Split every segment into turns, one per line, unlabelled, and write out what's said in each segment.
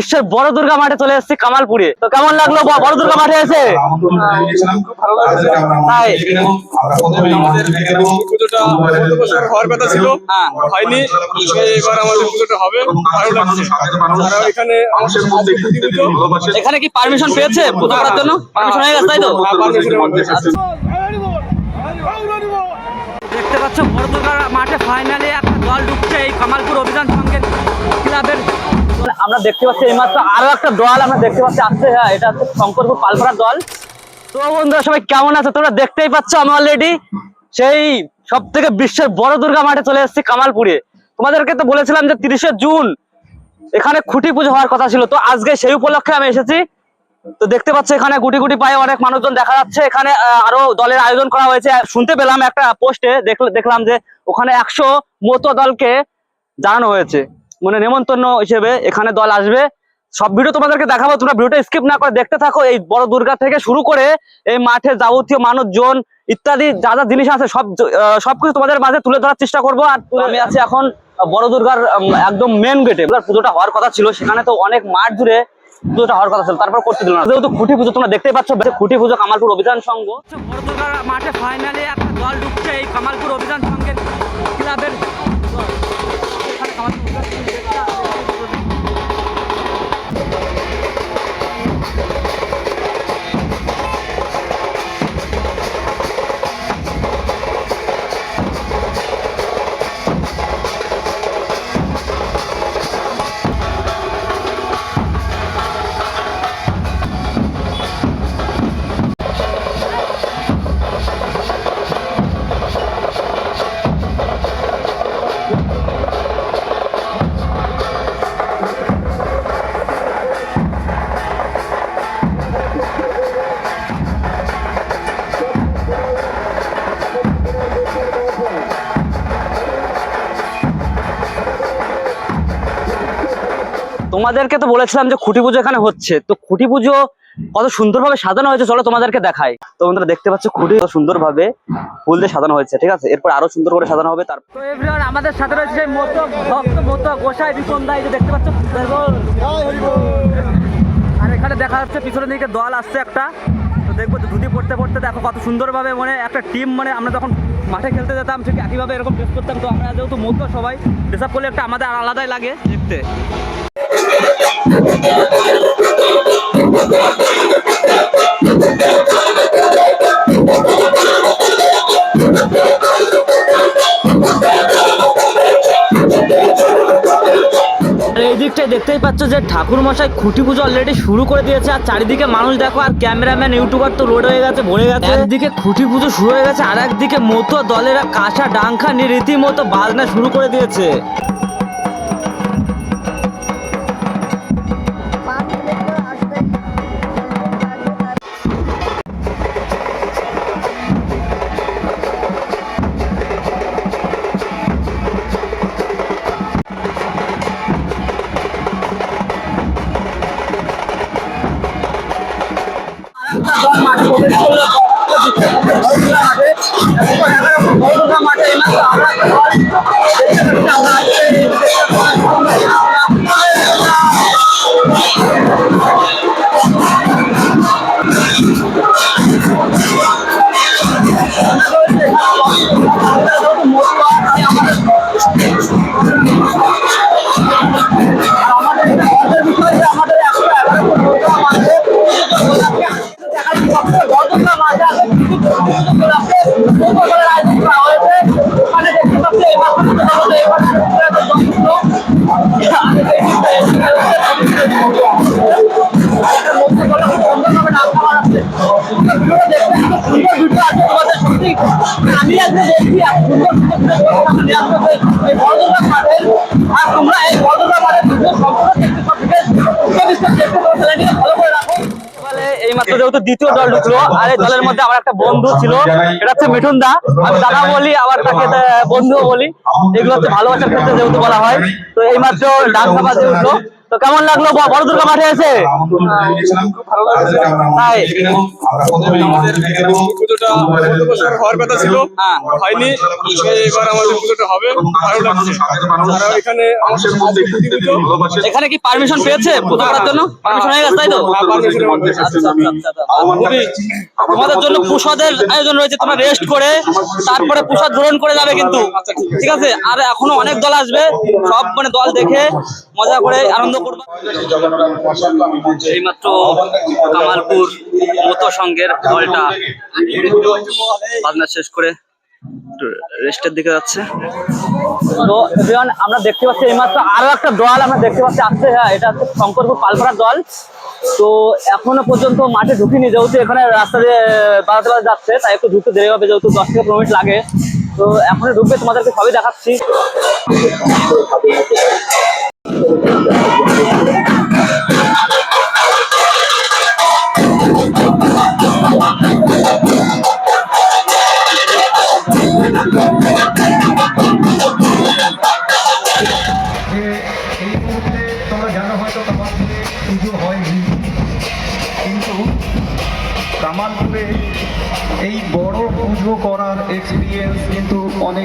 বিশ্বের বড় দুর্গা মাঠে চলে এসেছি কামালপুরে। তো কেমন লাগল? বড় দুর্গা মাঠে এসে?
এখানে
কি পারমিশন পেয়েছে? পুজো করার জন্য? পারমিশন হয়ে গেছে। দেখতে পাচ্ছ, বড় দুর্গা মাঠে ফাইনালে একটা দল ঢুকছে এই কামালপুর অভিযান সঙ্গে ক্লাবের আমরা দেখতে পাচ্ছি এইমাত্র আরও একটা দল, আমরা দেখতে পাচ্ছি আসছে হ্যাঁ এটা হচ্ছে শঙ্করপুর পালপাড়ার দল। তো বন্ধুরা, সবাই কেমন আছে? তোমরা দেখতেই পাচ্ছ আমি অলরেডি সেই সব থেকে বিশ্বের বড় দুর্গা মাঠে চলে এসেছি কামালপুরে। তোমাদেরকে তো বলেছিলাম যে তিরিশে জুন এখানে খুঁটি পুজো হওয়ার কথা ছিল, তো আজকে সেই উপলক্ষে আমি এসেছি। তো দেখতে পাচ্ছ এখানে গুটি গুটি পায়ে অনেক মানুষজন দেখা যাচ্ছে, এখানে আরও দলের আয়োজন করা হয়েছে। শুনতে পেলাম একটা পোস্টে দেখলাম যে ওখানে একশো মতো দলকে জানানো হয়েছে। মানে নেমন্তন্ন হিসেবে এখানে দল আসবে। সব ভিডিও তোমাদেরকে দেখাবো তোমরা ভিডিওটা স্কিপ না করে দেখতে থাকো। এই বড় দুর্গা থেকে শুরু করে এই মাঠে যাবতীয় মানুষজন ইত্যাদি যা যা জিনিস আছে সব আহ, সবকিছু তোমাদের মাঝে তুলে ধরার চেষ্টা করব। আর আমি আছি এখন বড় দুর্গার একদম মেন গেটে পুজোটা হওয়ার কথা ছিল সেখানে তো অনেক মাঠ জুড়ে পুজোটা হওয়ার কথা ছিল। তারপর করতে দিল না। যেহেতু খুঁটি পুজো তোমরা দেখতেই পাচ্ছ খুঁটি পুজো কামালপুর অভিযান সংঘ। বড় দুর্গার মাঠে ফাইনালে একটা দল ঢুকছে এই কামালপুর অভিযান সংঘের ক্লাবের 가만히 보자. তোমাদেরকে তো বলেছিলাম যে খুঁটি পুজো এখানে হচ্ছে। তো খুঁটি পুজো কত সুন্দরভাবে সাজানো হয়েছে, চলো তোমাদেরকে দেখাই। তো তোমরা দেখতে পাচ্ছ খুঁটি কত সুন্দরভাবে ফুল দিয়ে সাজানো হয়েছে, ঠিক আছে? এরপর আরও সুন্দর করে সাজানো হবে, তারপর আমাদের সাথে রয়েছে ভক্ত দেখতে পাচ্ছ আর এখানে দেখা যাচ্ছে পিছনের দিকে দল আসছে একটা। তো দেখব ধুতি পড়তে পড়তে দেখো কত সুন্দরভাবে মানে একটা টিম মানে আমরা যখন মাঠে খেলতে যেতাম, ঠিক একইভাবে এরকম ড্রেস করতাম তো আমরা যেহেতু মতো সবাই ড্রেস আপ করলে একটা আমাদের আলাদাই লাগে দেখতে দিকটায় দেখতেই পাচ্ছ যে ঠাকুর মশাই খুঁটি পুজো অলরেডি শুরু করে দিয়েছে, আর চারিদিকে মানুষ দেখো, আর ক্যামেরাম্যান ইউটিউবার তো লোড হয়ে গেছে, ভরে গেছে। একদিকে খুঁটি পুজো শুরু হয়ে গেছে, আর একদিকে মতো দলেরা কাঁসা, ডাংখা নিয়ে রীতিমতো বাজনা শুরু করে দিয়েছে।
আমি আজকে দেখছি তোমরা এই বড়দুর্গা মাঠের ভিডিও সম্পূর্ণ দেখতে পাবে দেখতে পাবে চ্যানেলটিকে ফলো করে রাখো
বলে যেহেতু দ্বিতীয় দল ঢুকলো আর এই দলের মধ্যে আমার একটা বন্ধু ছিল এটা হচ্ছে মিঠুন দা আমি দাদা বলি আবার তাকে বন্ধুও বলি। এগুলো হচ্ছে ভালোবাসার ক্ষেত্রে যেহেতু বলা হয়। তো এই মাত্র ডাক বাজে উঠল। তো কেমন লাগল? ব- বড় দুর্গা মাঠে এসে? তাই।
পুজোটা বছর হওয়ার কথা ছিল।
হ্যাঁ।
হয়নি এবার আমাদের পুজোটা হবে। ভালো লাগছে। যারা এখানে
এখানে কি পারমিশন পেয়েছে পুজো করার জন্য? পারমিশন হয়ে গেছে তাই তো?
হ্যাঁ।
আচ্ছা, আচ্ছা, আচ্ছা, তোমাদের জন্য প্রসাদের আয়োজন রয়েছে তোমরা রেস্ট করে তারপরে প্রসাদ গ্রহণ করে যাবে কিন্তু। ঠিক আছে। আর এখনও অনেক দল আসবে সব মানে দল দেখে মজা করে আনন্দ করবে। এইমাত্র কামালপুর মতো সংঘের দলটা। বাজনা শেষ করে রেস্টের দিকে যাচ্ছে। তো আমরা দেখতে পাচ্ছি এইমাত্র আরও একটা দল, আমরা দেখতে পাচ্ছি আসছে হ্যাঁ এটা হচ্ছে শঙ্করপুর পালপাড়ার দল। তো এখনও পর্যন্ত মাঠে ঢুকিনি, যেহেতু এখানে রাস্তা দিয়ে বাড়াতে বাড়াতে যাচ্ছে, তাই একটু ঢুকতে দেরি হবে, যেহেতু দশ থেকে পনেরো মিনিট লাগে। তো এখনও ঢুকবে, তোমাদেরকে সবই দেখাচ্ছি।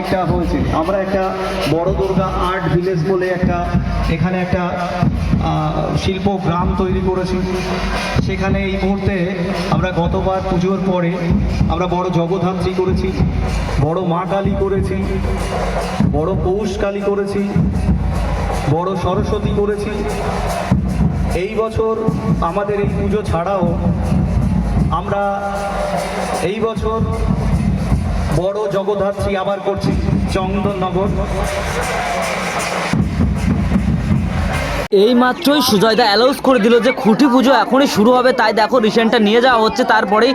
অনেকটা হয়েছে। আমরা একটা বড় দুর্গা আর্ট ভিলেজ বলে একটা, এখানে একটা শিল্প গ্রাম তৈরি করেছি। সেখানে এই মুহূর্তে আমরা গতবার পুজোর পরে আমরা বড় জগদ্ধাত্রী করেছি, বড় মা কালী করেছি, বড় পৌষ কালী করেছি, বড় সরস্বতী করেছি। এই বছর আমাদের এই পুজো ছাড়াও আমরা এই বছর বড় জগদ্ধাত্রী আবার করছি চন্দননগর।
এই মাত্রই সুজয়দা অ্যালাউন্স করে দিল যে খুঁটি পুজো এখনই শুরু হবে, তাই দেখো রিসেন্টটা নিয়ে যাওয়া হচ্ছে, তারপরেই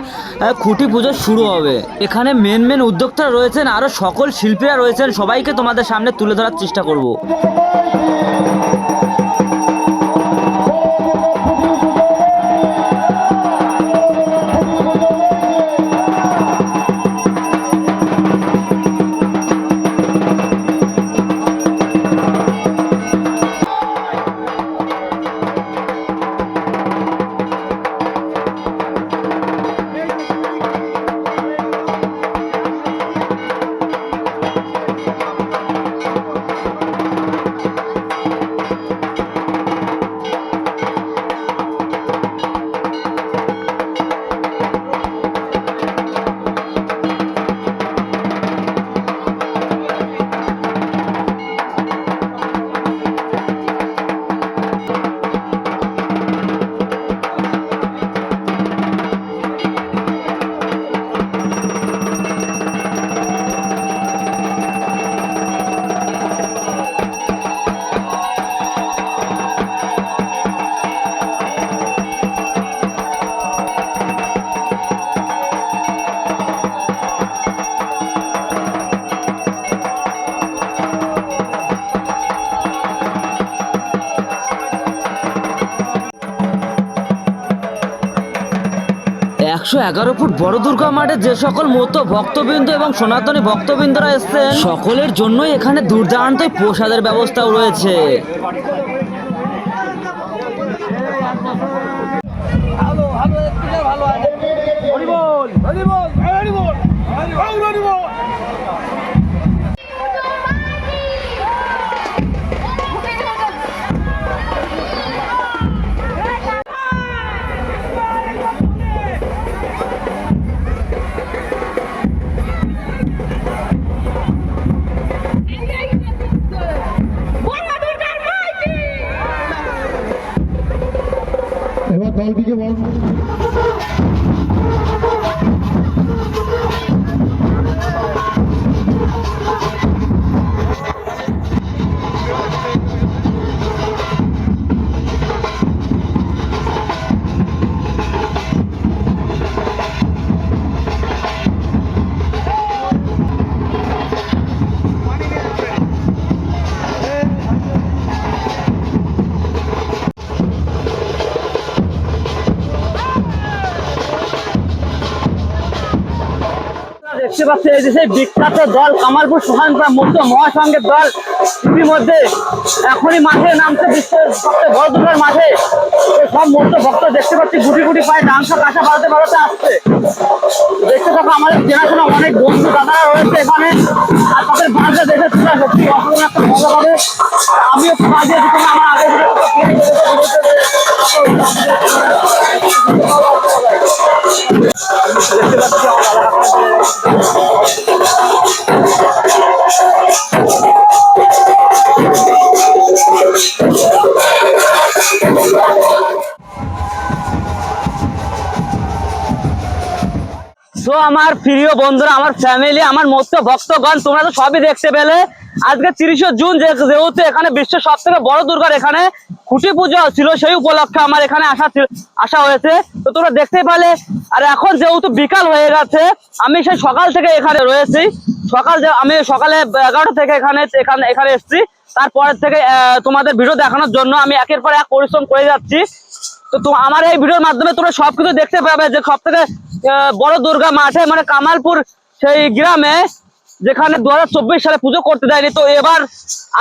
খুঁটি পুজো শুরু হবে। এখানে মেন মেন উদ্যোক্তারা রয়েছেন আরও সকল শিল্পীরা রয়েছেন, সবাইকে তোমাদের সামনে তুলে ধরার চেষ্টা করব। একশো এগারো ফুট বড় দুর্গা মাঠে যে সকল মতো ভক্তবৃন্দ এবং সনাতনী ভক্তবৃন্দরা এসছেন, সকলের জন্যই এখানে দুর্দান্ত প্রসাদের ব্যবস্থাও রয়েছে।
এবার দলটিকে বল
দেখতে পাচ্ছি এই যে সেই বিখ্যাত দল কামালপুর সুহানপুরা মুক্ত মহাসংঘের দল, ইতিমধ্যে এখনই মাঠে নামছে বিশ্বের সবচেয়ে বড় দুর্গার মাঠে। সব
মুক্ত ভক্ত দেখতে পাচ্ছি, গুটি গুটি পায়ে ডান্স কাঁচা বাড়াতে বাড়াতে আসছে। দেখতে থাকো, আমাদের চেনাশোনা অনেক বন্ধু দাদারা রয়েছে এখানে। আর তাদের বাঁধে দেখে তোমরা সত্যি অসাধারণ একটা মজা হবে আমিও বাজিয়ে দিচ্ছি আমার আগে দেখতে আমার
প্রিয় বন্ধুরা, আমার ফ্যামিলি আমার মধ্য ভক্তগণ, তোমরা তো সবই দেখতে পেলে। আজকে তিরিশে জুন যেহেতু এখানে বিশ্বের সব থেকে বড় দুর্গার এখানে খুঁটি পুজো ছিল, সেই উপলক্ষে আমার এখানে আসা আসা হয়েছে। তো তোমরা দেখতে পেলে। আর এখন যেহেতু বিকাল হয়ে গেছে, আমি সেই সকাল থেকে এখানে রয়েছি। সকাল আমি সকালে এগারোটা থেকে এখানে এখানে এখানে এসেছি। তারপরের থেকে তোমাদের ভিডিও দেখানোর জন্য আমি একের পর এক পরিশ্রম করে যাচ্ছি। তো আমার এই ভিডিওর মাধ্যমে তোমরা সবকিছু দেখতে পাবে যে সব থেকে বড় দুর্গা মাঠে মানে কামালপুর সেই গ্রামে, যেখানে দু হাজার চব্বিশ সালে পুজো করতে দেয়নি। তো এবার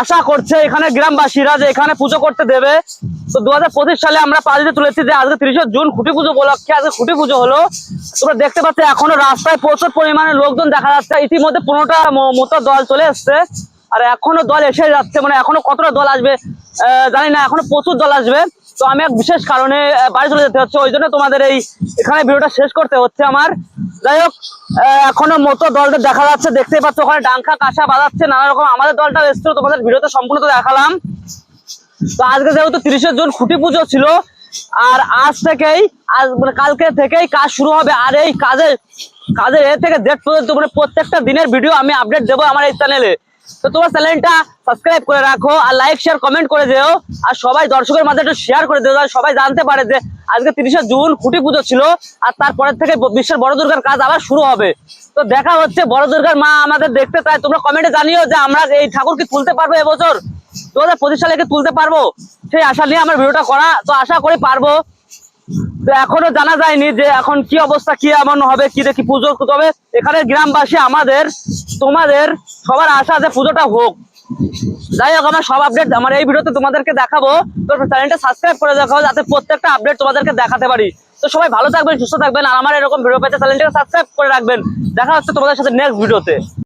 আশা করছে এখানে গ্রামবাসীরা যে এখানে পুজো করতে দেবে। তো দু হাজার পঁচিশ সালে আমরা পালিয়ে তুলেছি যে আজকে তিরিশে জুন খুঁটি পুজো উপলক্ষে আজকে খুঁটি পুজো হলো। তোমরা দেখতে পাচ্ছ এখনও রাস্তায় প্রচুর পরিমাণে লোকজন দেখা যাচ্ছে। ইতিমধ্যে পনেরোটা মতো দল চলে এসছে। আর এখনও দল এসে যাচ্ছে মানে এখনও কতটা দল আসবে জানি না, এখনও প্রচুর দল আসবে। তো আমি এক বিশেষ কারণে বাড়ি চলে যেতে হচ্ছে, ওই জন্য তোমাদের এই এখানে ভিডিওটা শেষ করতে হচ্ছে আমার। যাই হোক এখনও মতো দলটা দেখা যাচ্ছে, দেখতেই পাচ্ছ, ওখানে ডাঙ্কা কাঁসা বাজাচ্ছে, নানা রকম আমাদের দলটা এসেছিল, তোমাদের ভিডিওতে সম্পূর্ণ দেখালাম। তো আজকে যেহেতু তিরিশে জুন খুঁটি পুজো ছিল, আর আজ থেকেই, আজ মানে কালকে থেকেই কাজ শুরু হবে, আর এই কাজের কাজের এ থেকে জেড পর্যন্ত মানে প্রত্যেকটা দিনের ভিডিও আমি আপডেট দেবো আমার এই চ্যানেলে তো তোমার চ্যানেলটা সাবস্ক্রাইব করে রাখো আর লাইক শেয়ার কমেন্ট করে দিও। আর সবাই দর্শকের মাঝে একটু শেয়ার করে দিও সবাই জানতে পারে যে আজকে তিরিশে জুন খুঁটি পুজো ছিল আর তারপরের থেকে বিশ্বের বড় দুর্গার কাজ আবার শুরু হবে। তো দেখা হচ্ছে, বড় দুর্গার মা আমাদের দেখতে চায়। তোমরা কমেন্টে জানিও যে আমরা এই ঠাকুর কি তুলতে পারব এবছর? দু হাজার পঁচিশ সালে কি তুলতে পারব? সেই আশা নিয়ে আমার ভিডিওটা করা। তো আশা করি পারব। তো এখনও জানা যায়নি যে এখন কি অবস্থা, কি এমন হবে, কি দেখি পুজো তবে এখানে গ্রামবাসী আমাদের তোমাদের সবার আশা আছে পুজোটা হোক। যাই হোক, আমার সব আপডেট আমার এই ভিডিওতে তোমাদেরকে দেখাবো। তো চ্যানেলটা সাবস্ক্রাইব করে দেখাবো যাতে প্রত্যেকটা আপডেট তোমাদেরকে দেখাতে পারি। তো সবাই ভালো থাকবেন, সুস্থ থাকবেন, আর আমার এরকম ভিডিও পেতে চ্যানেলটাকে সাবস্ক্রাইব করে রাখবেন। দেখা হচ্ছে তোমাদের সাথে নেক্সট ভিডিওতে